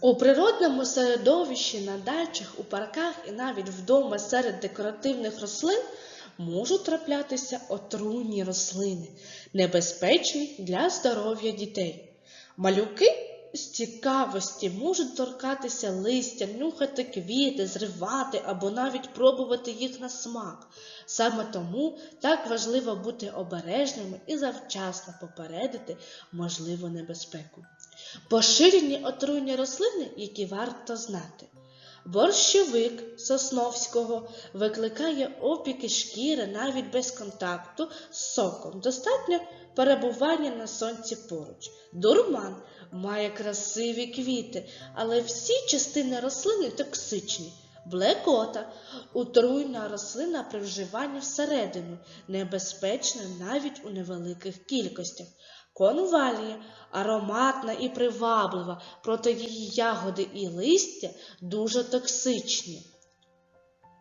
У природному середовищі на дачах, у парках і навіть вдома серед декоративних рослин можуть траплятися отруйні рослини, небезпечні для здоров'я дітей. Малюки з цікавості можуть торкатися листя, нюхати квіти, зривати або навіть пробувати їх на смак. Саме тому так важливо бути обережними і завчасно попередити можливу небезпеку. Поширені отруйні рослини, які варто знати. Борщовик сосновського викликає опіки шкіри навіть без контакту з соком. Достатньо перебування на сонці поруч. Дурман має красиві квіти, але всі частини рослини токсичні. Блекота отруйна рослина при вживанні всередину, небезпечна навіть у невеликих кількостях. Конвалія ароматна і приваблива, проте її ягоди і листя дуже токсичні.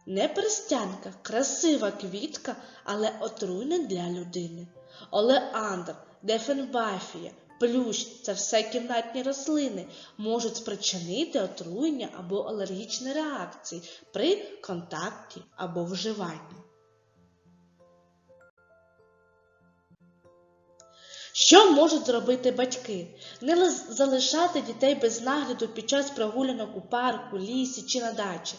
Неперстянка красива квітка, але отруйна для людини. Олеандр, дефенбафія, плющ це все кімнатні рослини можуть спричинити отруєння або алергічні реакції при контакті або вживанні. Що можуть зробити батьки? Не залишати дітей без нагляду під час прогулянок у парку, лісі чи на дачі.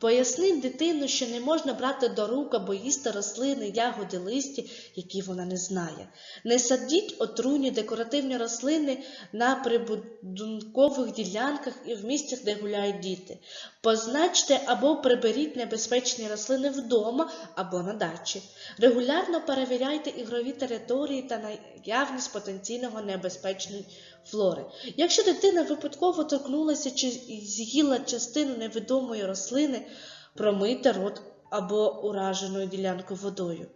Поясніть дитину, що не можна брати до рук або їсти рослини, ягоди, листі, які вона не знає. Не садіть отруйні декоративні рослини на прибудинкових ділянках і в місцях, де гуляють діти. Позначте або приберіть небезпечні рослини вдома або на дачі. Регулярно перевіряйте ігрові території та наявність потенційного небезпечної флори. Якщо дитина випадково торкнулася чи з'їла частину невідомої рослини, промийте рот або уражену ділянку водою.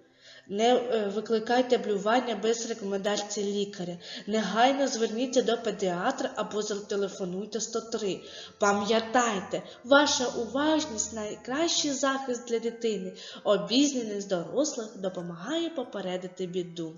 Не е, викликайте блювання без рекомендації лікаря. Негайно зверніться до педіатра або зателефонуйте 103. Пам'ятайте, ваша уважність найкращий захист для дитини. Обізнаність дорослих допомагає попередити біду.